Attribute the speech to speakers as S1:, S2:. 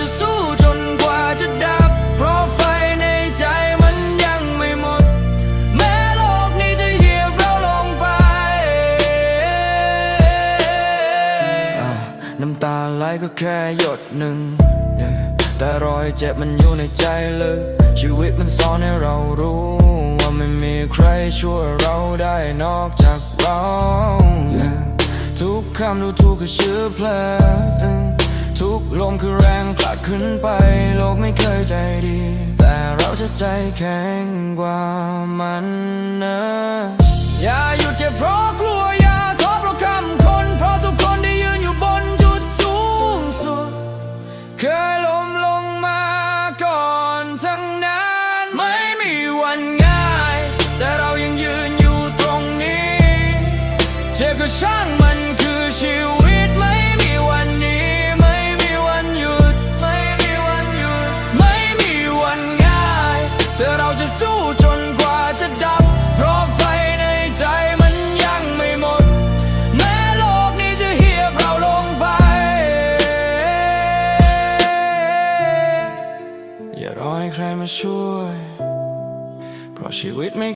S1: จะสู้จนกว่าจะดับ เพราะไฟในใจมันยังไม่หมด แม้โลกนี้จะเหี่ยวเราลงไป น้ำตาไหลก็แค่หยดหนึ่ง แต่รอยเจ็บมันอยู่ในใจลึก ชีวิตมันสอนให้เรารู้ ว่าไม่มีใครช่วยเราได้นอกจากเรา ทุกคำทุกทุกคืชื่อเพลง ผลักขึ้นไป โลกไม่เคยใจดี แต่เราจะใจแข็งกว่ามันนะอย่าหยุดแค่เพราะกลัวอย่าท้อเพราะคำคน เพราะทุกคนได้ยืนอยู่บนจุดสูงสุด เคยล้มลงมาก่อนทั้งนั้น ไม่มีวันง่าย แต่เรายังยืนอยู่ตรงนี้ เจ็บก็ช่างมันคือชีวิต อย่ารอให้ใครมาช่วย เพราะชีวิตไม่